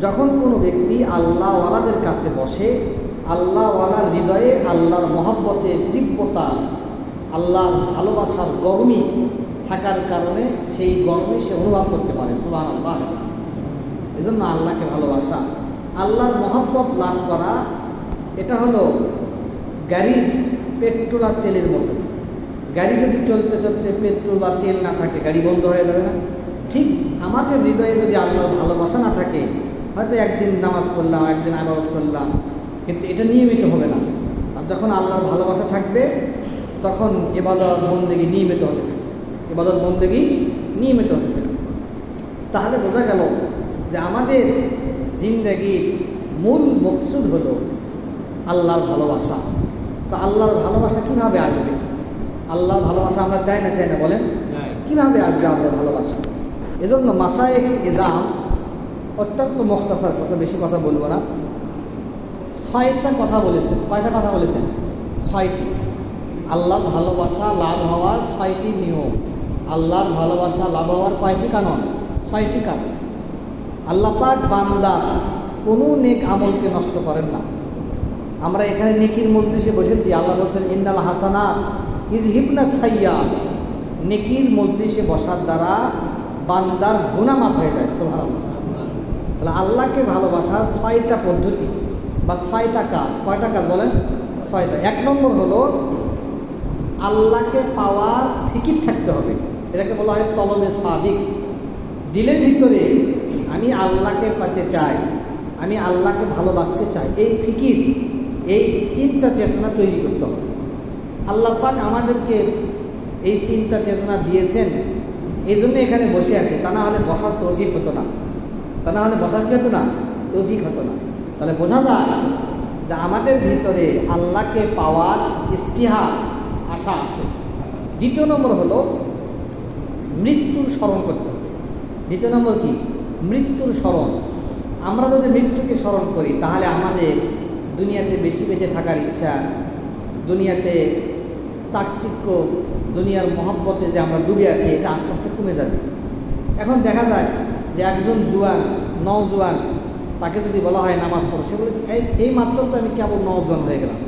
যখন কোনো ব্যক্তি আল্লাহওয়ালাদের কাছে বসে, আল্লাহওয়ালার হৃদয়ে আল্লাহর মহব্বতের তীব্রতা আল্লাহর ভালোবাসার গরমই থাকার কারণে সেই গরমে সে অনুভব করতে পারে সুবাহ আল্লাহ এজন্য আল্লাহকে ভালোবাসা। আল্লাহর মহব্বত লাভ করা, এটা হলো গাড়ির পেট্রোল আর তেলের মতো। গাড়ি যদি চলতে চলতে পেট্রোল বা তেল না থাকে, গাড়ি বন্ধ হয়ে যাবে না। ঠিক আমাদের হৃদয়ে যদি আল্লাহর ভালোবাসা না থাকে হয়তো একদিন নামাজ পড়লাম একদিন আবাদত করলাম কিন্তু এটা নিয়মিত হবে না। আর যখন আল্লাহর ভালোবাসা থাকবে তখন এবাদত বন্দেগি নিয়মিত হতে থাকবে। এবাদত বন্দেগি নিয়মিত হতে থাকবে। তাহলে বোঝা গেল যে আমাদের জিন্দগির মূল মকসুদ হলো আল্লাহর ভালোবাসা। তো আল্লাহর ভালোবাসা কীভাবে আসবে? আল্লাহর ভালোবাসা আমরা চাই না চাই না বলেন? কীভাবে আসবে আল্লাহর ভালোবাসা? এজন্য মাসায়েক এজাম অত্যন্ত মুখতাসার কথা বেশি কথা বলব না। ছয়টা কথা বলেছেন, কয়টা কথা বলেছেন? ছয়টি। আল্লাহর ভালোবাসা লাভ হওয়ার ছয়টি নিয়ম। আল্লাহর ভালোবাসা লাভ হওয়ার কয়টি কারণ? ছয়টি কারণ। আল্লাহ পাক বান্দা কোনো নেক আমলকে নষ্ট করেন না। আমরা এখানে নেকির মজলিসে বসেছি, আল্লাহ বলছেন, ইন্নাল হাসানা ইজ হিবনা সাইয়া নেকির মজলিসে বসার দ্বারা বান্দার গুণা মাফ হয়ে যায় সোহান তাহলে আল্লাহকে ভালোবাসার ছয়টা পদ্ধতি বা ছয়টা কাজ। কয়টা কাজ বলেন? ছয়টা। এক নম্বর হলো আল্লাহকে পাওয়ার ফিকির থাকতে হবে। এটাকে বলা হয় তলবে সাদিক। দিলের ভিতরে আমি আল্লাহকে পেতে চাই, আমি আল্লাহকে ভালোবাসতে চাই, এই ফিকির, এই চিন্তা চেতনা তৈরি করতে হবে। আল্লাহ পাক আমাদেরকে এই চিন্তা চেতনা দিয়েছেন, এই জন্য এখানে বসে আছে। তা না হলে বসার তৌফিক হতো না। তা না হলে বসার কী হতো না? তৌফিক হতো না। তাহলে বোঝা যায় যে আমাদের ভিতরে আল্লাহকে পাওয়ার স্পৃহা আশা আছে। দ্বিতীয় নম্বর হলো মৃত্যুর স্মরণ করতে হবে। দ্বিতীয় নম্বর কি? মৃত্যুর স্মরণ। আমরা যদি মৃত্যুকে স্মরণ করি, তাহলে আমাদের দুনিয়াতে বেশি বেঁচে থাকার ইচ্ছা, দুনিয়াতে চাকচিক্য, দুনিয়ার মহব্বতে যে আমরা ডুবে আছি, এটা আস্তে আস্তে কমে যাবে। এখন দেখা যায় যে একজন জুয়ান, নজওয়ান, তাকে যদি বলা হয় নামাজ পড়ো, সে বলে এই মাত্র তো আমি কেবল নজওয়ান হয়ে গেলাম।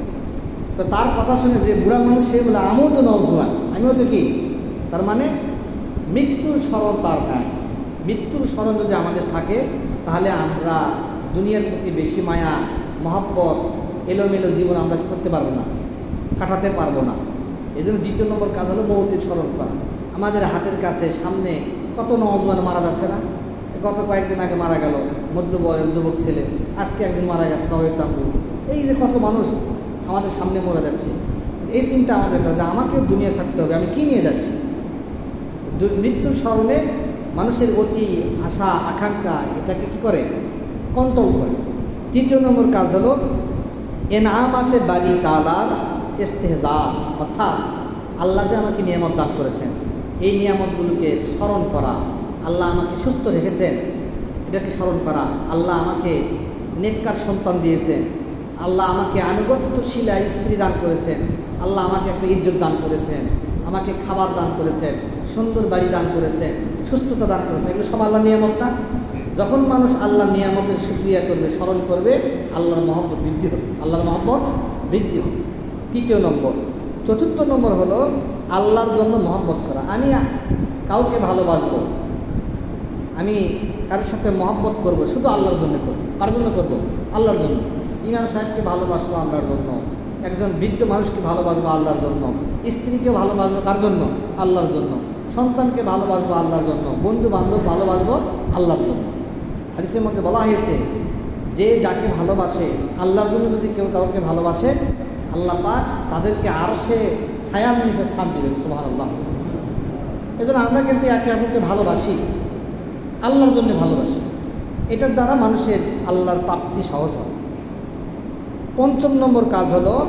তো তার কথা শুনে যে বুড়া মানুষ, সে বলে, আমিও তো নজওয়ান, আমিও তো কি? তার মানে মৃত্যুর স্মরণ তার নাই। মৃত্যুর স্মরণ যদি আমাদের থাকে, তাহলে আমরা দুনিয়ার প্রতি বেশি মায়া, মহাব্বত, এলোমেলো জীবন আমরা কী করতে পারব না? কাটাতে পারব না। এই জন্য দ্বিতীয় নম্বর কাজ হলো মৌতের স্মরণ করা। আমাদের হাতের কাছে সামনে কত নজওয়ান মারা যাচ্ছে না? গত কয়েকদিন আগে মারা গেল মধ্য বয়সের যুবক ছেলে। আজকে একজন মারা গেছে নবের তাম্বু এই যে কত মানুষ আমাদের সামনে মরে যাচ্ছে, এই চিন্তা আমাদের যে আমাকেও দুনিয়া ছাড়তে হবে, আমি কি নিয়ে যাচ্ছি? মৃত্যুর স্মরণে মানুষের অতি আশা, আকাঙ্ক্ষা, এটাকে কি করে? কন্ট্রোল করে। তৃতীয় নম্বর কাজ হলো এ এনামাতে বাড়ি তালার ইস্তেহজা অর্থাৎ আল্লাহ যে আমাকে নিয়ামত দান করেছেন, এই নিয়ামতগুলোকে স্মরণ করা। আল্লাহ আমাকে সুস্থ রেখেছেন। এটাকে স্মরণ করা? আল্লাহ আমাকে নেককার সন্তান দিয়েছেন। আল্লাহ আমাকে আনুগত্যশীলা স্ত্রী দান করেছেন। আল্লাহ আমাকে একটা ইজ্জত দান করেছেন। আমাকে খাবার দান করেছেন। সুন্দর বাড়ি দান করেছেন। সুস্থতা দান করেছেন। এগুলো সব আল্লাহ নিয়ামত না? যখন মানুষ আল্লাহ নিয়ামতের সুক্রিয়া করবে, স্মরণ করবে, আল্লাহর মহব্বত বৃদ্ধি হবে। আল্লাহর মহব্বত বৃদ্ধি হবে। তৃতীয় নম্বর। চতুর্থ নম্বর হলো আল্লাহর জন্য মহব্বত করা। আমি কাউকে ভালোবাসবো আমি কারোর সাথে মহব্বত করব, শুধু আল্লাহর জন্য করব। কার জন্য করব? আল্লাহর জন্য। ইমাম সাহেবকে ভালোবাসবো আল্লাহর জন্য। একজন বৃদ্ধ মানুষকে ভালোবাসবো আল্লাহর জন্য। স্ত্রীকে ভালোবাসবো কার জন্য? আল্লাহর জন্য। সন্তানকে ভালোবাসবো আল্লাহর জন্য। বন্ধু বান্ধব ভালোবাসবো আল্লাহর জন্য। হাদিসের মধ্যে বলা হয়েছে, যে যাকে ভালোবাসে, আল্লাহর জন্য যদি কেউ কাউকে ভালোবাসে, আল্লাহ পাক তাদেরকে আর সে ছায়ার নিচে স্থান দেবেন সুবাহ আল্লাহ এজন্য আমরা কিন্তু একে অপরকে ভালোবাসি। আল্লাহর জন্য ভালোবাসে। এটার দ্বারা মানুষের আল্লাহর প্রাপ্তি সহজ হয়। পঞ্চম নম্বর কাজ হলো